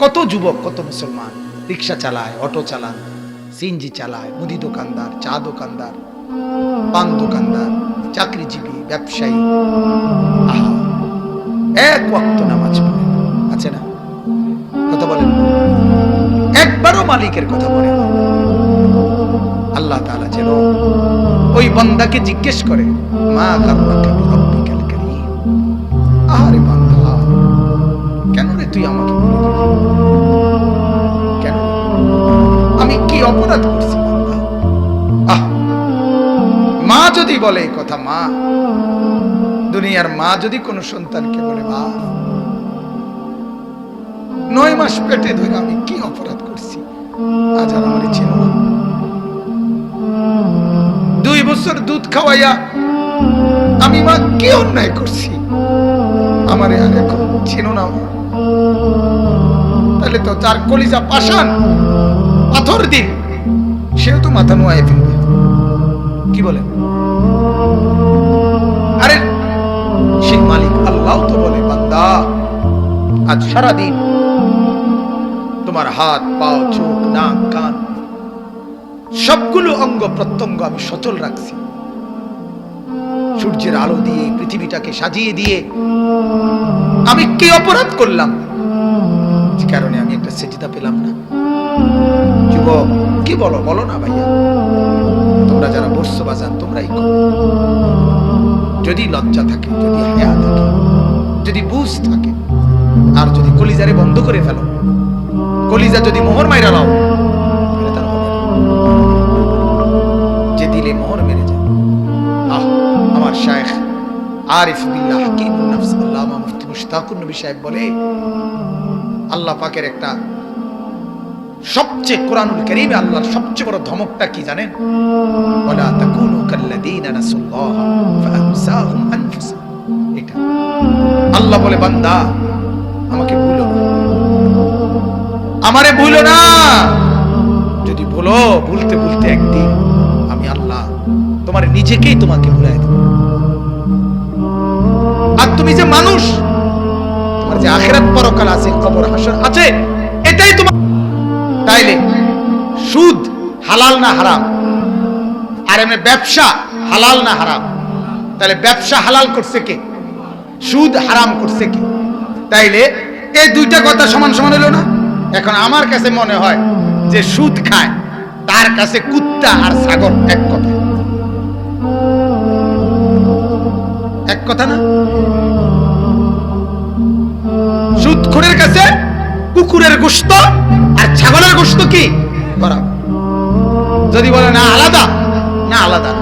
কত যুবক, কত মুসলমান। রিক্সা চালায়, অটো চালান, সিএনজি চালায়, মুদি দোকানদার, চা দোকানদার, পান দোকানদার, চাকরিজীবী, ব্যবসায়ী। এক ওয়াক্ত নামাজ পড়ে। আছে না? কথা বলেন। একবারও মালিকের কথা মনে আল্লাহ তাআলা যেন ওই বান্দাকে জিজ্ঞেস করে, মা গাররাকা বিরাব্বিকাল কারীম? আরে বান্দা, কেন রে তুই আমাকে অপরাধ করছি। মা যদি বলে এই কথা, মা, দুনিয়ার মা যদি কোনো সন্তানকে বলে, মা, নয় মাস পেটে ধরে আমি কি অপরাধ করছি? আজ আর আমার ছিল দুই বছর দুধ খাওয়াইয়া আমি, মা, কি অন্যায় করছি? আমার আর এখন ছিল না তাহলে তো তার কলিজা পাষাণ, পাথর দিন। সেও তো মাথা নোয়ায় ফেলবে। কি বলে? আরে সেই মালিক আল্লাহ তো বলে, বান্দা, আজ সারাদিন তোমার হাত পাও চোখ, নাক, কান, সবগুলো অঙ্গ প্রত্যঙ্গ আমি সচল রাখছি। সূর্যের আলো দিয়ে পৃথিবীটাকে সাজিয়ে দিয়ে আমি কি অপরাধ করলাম? কারণে আমি একটা সেজিদা পেলাম না। যুবক কি বলো? বলো না ভাইয়া। তোমরা যারা বসছো বাজান তোমরাই করো। যদি লজ্জা থাকে, যদি হায়া থাকে, যদি বুঝ থাকে, আর যদি কলিজারে বন্ধ করে ফেলো, কলিজা যদি মোহর মাইরা লাও যে দিলে মোহর মেরে আহ, আমার শায়েখ আরিফ বিল্লাহ হাকিমুন নাফস মুফতি মুশতাকুর নবী সাহেব বলে, আল্লাহ পাকের একটা সবচেয়ে কোরআনুল কারীমে আল্লাহর সবচেয়ে বড় ধমকটা কি জানেন? ওয়ালা তাকুনু কাল্লাযীনা নাসুল্লাহ ফাআনসাহুম আনফুসাহুম। এটা। আল্লাহ বলে, বান্দা, আমাকে ভুলো না। আমারে ভুলো না। যদি ভুলো, ভুলতে ভুলতে একদিন আমি আল্লাহ তোমার নিজেকেই তোমাকে ভুলাই দেব। আর তুমি যে মানুষ, তোমার যে আখেরাত পরকাল আছে, কবর হাসর আছে, এটাই তোমার তাইলে সুদ হালাল না হারাম? আর এমনি ব্যবসা হালাল না হারাম? তাহলে ব্যবসা হালাল করছে কে? সুদ হারাম করছে কে? তাইলে এই দুইটা কথা সমান সমান হলো না? এখন আমার কাছে মনে হয় যে সুদ খায়, তার কাছে কুত্তা আর সাগর এক কথা। এক কথা না? সুদ সুদখোরের কাছে কুকুরের গোস্ত আর ছাগলের গোস্ত কি? বরাবর যদি বলে না আলাদা না আলাদা।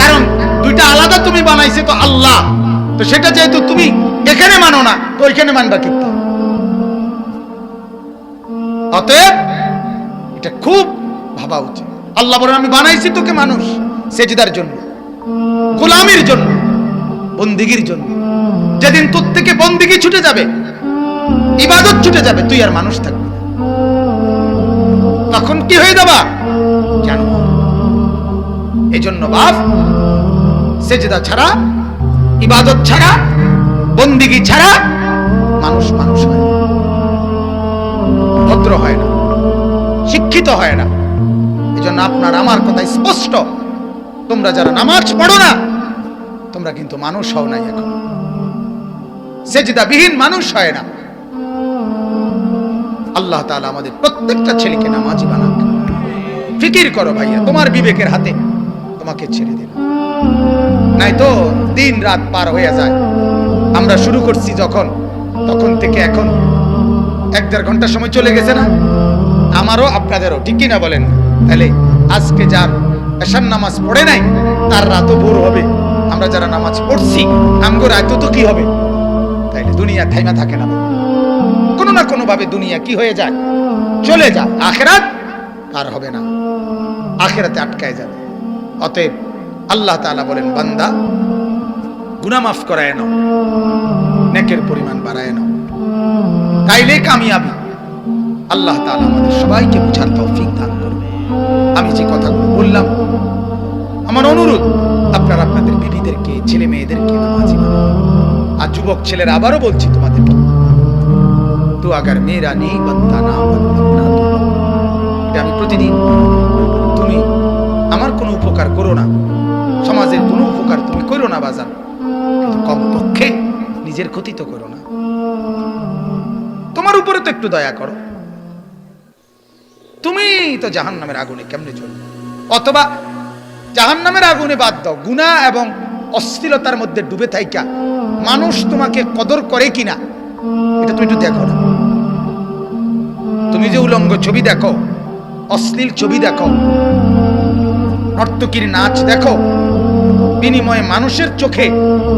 কারণ দুইটা আলাদা তুমি বানাইছে তো আল্লাহ। তো সেটা যেহেতু তুমি এখানে মানো না, তো ওইখানে মানবা কিন্তু অতএব এটা খুব ভাবা উচিত। আল্লাহ বলেন, আমি বানাইছি তোকে মানুষ সেজিদার জন্য, গোলামির জন্য, বন্দিগির জন্য। যেদিন তোর থেকে বন্দিগি ছুটে যাবে ইবাদত ছুটে যাবে, তুই আর মানুষ থাকবি তখন কি হয়ে যাবা? জানো। এই জন্য বাপ, সেজদা ছাড়া, ইবাদত ছাড়া, বন্দিগি ছাড়া মানুষ মানুষ হয় না। ভদ্র হয় না। শিক্ষিত হয় না। এই জন্য আপনার আমার কথা স্পষ্ট। তোমরা যারা নামাজ পড়ো না, তোমরা কিন্তু মানুষ হও নাই এখন। সেজদাবিহীন মানুষ হয় না। আল্লাহ তাআলা আমাদের প্রত্যেকটা ছেলেকে নামাজি বানাক। ফিকির করো ভাইয়া, তোমার বিবেকের হাতে তোমাকে ছেড়ে দিল নাই তো দিন রাত পার হয়ে যায়। আমরা শুরু করছি যখন, তখন থেকে এখন এক দেড় ঘণ্টা সময় চলে গেছে না? আমারও আপনাদেরও, ঠিক কিনা বলেন? তাহলে আজকে যার এশার নামাজ পড়ে নাই, তার রাতও ভোর হবে। আমরা যারা নামাজ পড়ছি, আমগো রাতও তো কি হবে? তাইলে দুনিয়া থাইমা থাকে না কোনো না কোনো ভাবে দুনিয়া কি হয়ে যায়? চলে যায়। আখেরাত আর হবে না। আখেরাতে আটকায় যাবে। অতএব আল্লাহ তাআলা বলেন, বান্দা, গুনাহ মাফ করায় নাও। নেকের পরিমাণ বাড়ায় নাও। তাইলে কামিয়াবি। আল্লাহ তাআলা আমাদের সবাইকে বুঝার তৌফিক দান করবে আমি যে কথাগুলো বললাম, আমার অনুরোধ, আপনারা আপনাদের বিবিদেরকে ছেলে মেয়েদেরকে। আর যুবক ছেলেরা আবারও বলছি তোমাদেরকে তো আগার মেয়েরা নেই বন্তা না আমি প্রতিদিন তুমি আমার কোনো উপকার করো না। সমাজের কোনো উপকার তুমি করো না, বাজান। কিন্তু কমপক্ষে নিজের ক্ষতি তো করো না। তোমার উপরে তো একটু দয়া করো। তুমি তো জাহান নামের আগুনে কেমনে চলবে অথবা জাহান নামের আগুনে বাদ দাও। গুণা এবং অশ্লীলতার মধ্যে ডুবে থাইকা মানুষ তোমাকে কদর করে কিনা? এটা তুমি একটু দেখো না। তুমি যে উলঙ্গ ছবি দেখো, অশ্লীল ছবি দেখো, নর্তকীর নাচ দেখো, বিনিময়ে মানুষের চোখে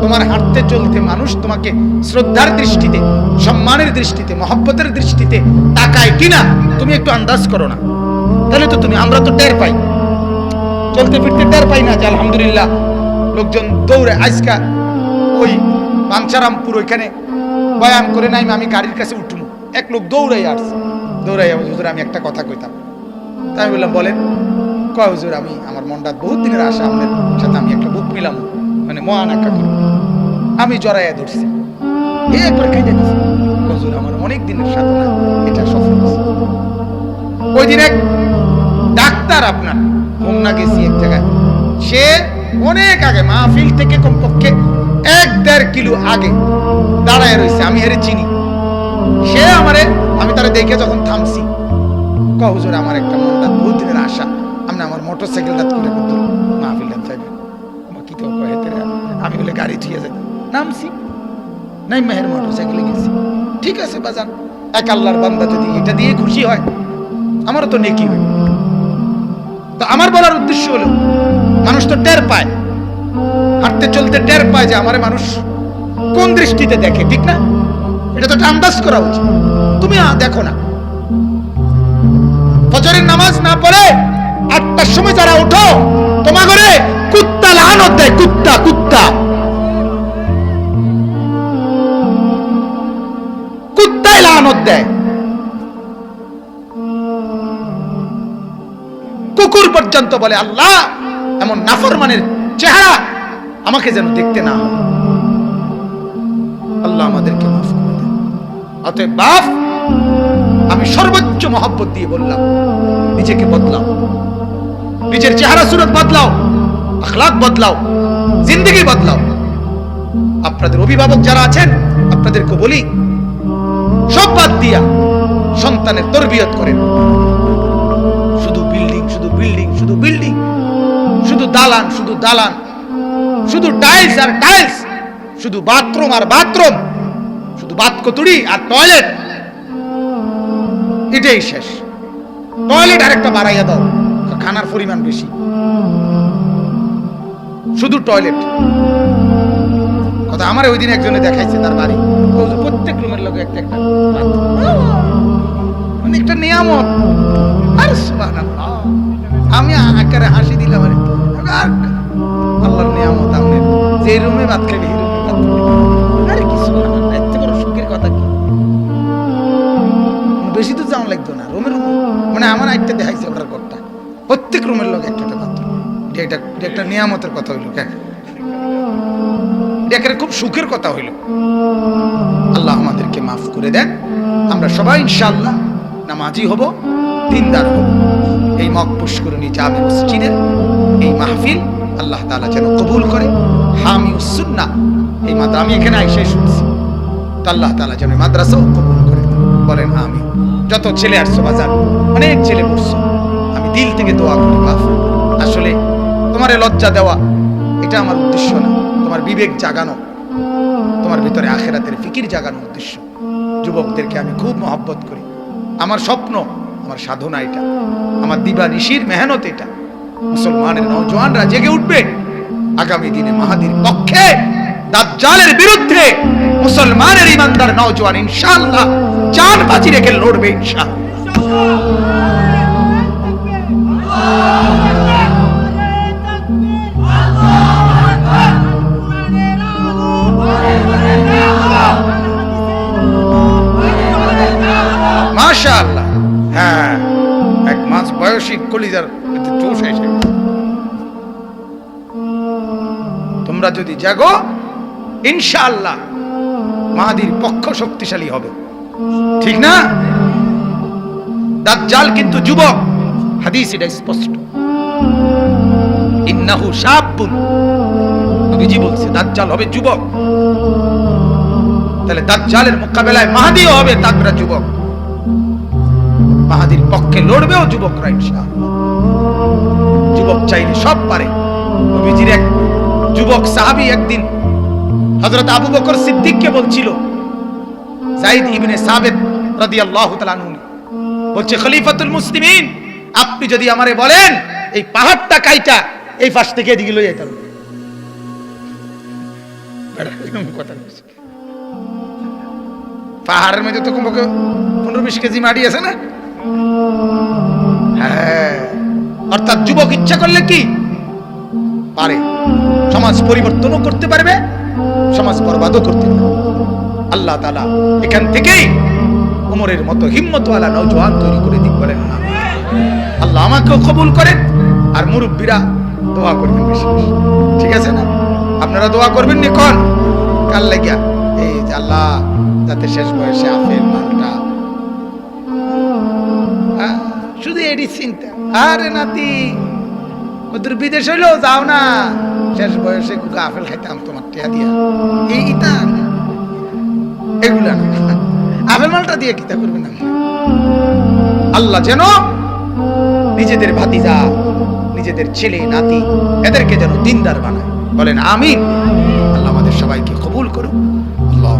তোমার হাঁটতে চলতে মানুষ তোমাকে শ্রদ্ধার দৃষ্টিতে, সম্মানের দৃষ্টিতে, মহব্বতের দৃষ্টিতে তাকায় কিনা তুমি একটু আন্দাজ করো না। তাহলে তো তুমি, আমরা তো টের পাই। চলতে ফিরতে টের পাই না যে আলহামদুলিল্লাহ লোকজন দৌড়ে, আজকা ওই বাঞ্চারামপুর ওইখানে বয়ান করে নাই, আমি গাড়ির কাছে উঠবো এক লোক দৌড়াই আসছে। দৌড়াই হুজুর, আমি একটা কথা কইতাম। তাই আমি বললাম, বলেন। কয়, হুজুর, আমি আমার মনটা বহুত দিনের আশা আপনার সাথে আমি একটা বুক মিলাম মানে মহান একটা করব। আমি জড়াইয়া ধরছি। এই একবার খাই দিয়েছি হুজুর, আমার অনেক দিনের সাধনা, এটা সফল হয়েছে। ওই দিন এক ডাক্তার আপনার, হোমনা গেছি এক জায়গায়। সে অনেক আগে মাহফিল থেকে কমপক্ষে এক দেড় কিলো আগে দাঁড়ায় রয়েছে আমি হেরে চিনি। সে আমারে, আমি তারা দেখে যখন থামছি ক হুজুর, আমার একটা মনটা বহুত দিনের আশা। আপনি আমার মোটর সাইকেলটা করে করতো মাহফিলটা চাইবেন? কি তো কহেতে আমি বলে গাড়ি থুয়ে যাই। নামছি? নাই, মেহের মোটর সাইকেলে গেছি। ঠিক আছে, বাজান। এক আল্লাহর বান্দা যদি এটা দিয়ে খুশি হয়, আমারও তো নেকি হয়। তো আমার বলার উদ্দেশ্য হলো, মানুষ তো টের পায়। হাঁটতে চলতে টের পায় যে আমারে মানুষ কোন দৃষ্টিতে দেখে, ঠিক না? এটা তো আন্দাজ করা উচিত। তুমি দেখো না। ফজরের নামাজ না পড়ে আটটার সময় যারা ওঠো তোমার ঘরে কুত্তা লানত দেয়, কুত্তা কুত্তা। কুত্তায় লানত দেয়। কুকুর পর্যন্ত বলে, আল্লাহ, এমন নাফরমানের চেহারা আমাকে যেন দেখতে না হয়। আল্লাহ আমাদেরকে মাফ করে দেন। অতএব বাপ, আমি সর্বোচ্চ মহব্বত দিয়ে বললাম, নিজেকে বদলাও। নিজের চেহারা সুরত বদলাও, আখলাক বদলাও, জিন্দগি বদলাও। আপনাদের অভিভাবক যারা আছেন, আপনাদেরকে বলি, সব বাদ দিয়া সন্তানের তরবিয়ত করেন। শুধু বিল্ডিং শুধু বিল্ডিং শুধু বিল্ডিং, শুধু দালান শুধু দালান, শুধু টাইলস আর টাইলস, শুধু বাথরুম আর বাথরুম শুধু বাতকতুড়ি আর টয়লেট। এটাই শেষ। টয়লেট আরেকটা বাড়াইয়া দাও খানার পরিমাণ বেশি। শুধু টয়লেট। কথা আমার ওই দিন একজনে দেখাইছে তার বাড়ি। প্রত্যেক রুমের লোক একটা একটা। মানে একটা নিয়ামত। আর আমি আকারে হাসি দিলাম আরে। আল্লাহর নিয়ামত আপনি যে রুমে ভাত খাবে রুমে খাবে প্রত্যেক রুমের লোক একটা একটা বাথরুম এটা একটা নিয়ামতের কথা হইল কেন খুব সুখের কথা হইল। আল্লাহ আমাদেরকে মাফ করে দেন। আমরা সবাই ইনশাআল্লাহ নামাজি হব, দিনদার হব। এই মক পুষ্করণী জামে মসজিদের এই মাহফিল আল্লাহ তাআলা যেন কবুল করে। হামি সুন্না এই মাদ্রা আমি এখানে আইসে শুনছি। আল্লাহ তাআলা যেন মাদ্রাসাও কবুল করে। বলেন আমি যত ছেলে আসছো বাজার, অনেক ছেলে পড়ছো। দিল থেকে দোয়া করি বাপ আসলে তোমার লজ্জা দেওয়া, এটা আমার উদ্দেশ্য না। তোমার বিবেক জাগানো, তোমার ভিতরে আখেরাতের ফিকির জাগানোর উদ্দেশ্য। যুবকদেরকে আমি খুব মহব্বত করি। আমার স্বপ্ন, আমার সাধনা এটা। আমার দিবা ঋষির মেহনত এটা। মুসলমানের নৌজওয়ানরা জেগে উঠবে। আগামী দিনে মাহাদির পক্ষে, দাজ্জালের বিরুদ্ধে মুসলমানের ইমানদার নৌজওয়ান ইনশাআল্লাহ জান বাজি রেখে লড়বে ইনশাআল্লাহ। যদি জাগো, ইনশাআল্লাহ মাহাদির পক্ষ শক্তিশালী হবে। ঠিক না? দাজ্জাল কিন্তু যুবক। হাদিস, এটা স্পষ্ট। ইন্নাহু শাবুন। নবীজি বলছে, দাজ্জাল হবে যুবক। তাহলে দাজ্জালের মোকাবেলায় মাহাদিও হবে তাকরা যুবক। মাহাদির পক্ষে লড়বেও যুবকরা ইনশাআল্লাহ। যুবক চাইলে সব পারে। নবীজির এক যুবক সাহাবী একদিন হযরত আবু বকর সিদ্দিককে বলছিল জাইদ ইবনে রাদিয়াল্লাহু তাআলা আনহু বলছে, খলিফাতুল মুসলিমিন, আপনি যদি আমারে বলেন, এই পাহাড়টা কাইটা, এই পাশ থেকে এদিকে লই যাইতাম কথা পাহাড়ের মধ্যে তো কমপক্ষে পনেরো বিশ কেজি মাটি আছে না? হ্যাঁ। অর্থাৎ যুবক ইচ্ছা করলে কি? পারে। সমাজ পরিবর্তনও করতে পারবে সমাজ বরবাদও করতে পারবে। আল্লাহ তালা এখান থেকেই উমরের মতো হিম্মতওয়ালা নৌজওয়ান তৈরি করে দিক বলেন না। আল্লাহ আমাকেও কবুল করেন আর মুরব্বীরা দোয়া করবেন বেশি। ঠিক আছে না? আপনারা দোয়া করবেন নি কন? কাল লাগিয়া? এই যে আল্লাহ যাতে শেষ বয়সে আফেল মালটা আহ, শুধু এডি চিন্তা। আরে নাতি বিদেশ হইলেও যাও না। কুকা আপেল তোমার দিয়া। এগুলা আপেল মালটা দিয়ে কিতা আল্লাহ যেন নিজেদের ভাতিজা, নিজেদের ছেলে, নাতি, এদেরকে যেন দিনদার বানায়। বলেন আমি আল্লাহ আমাদের সবাইকে কবুল করুন আল্লাহ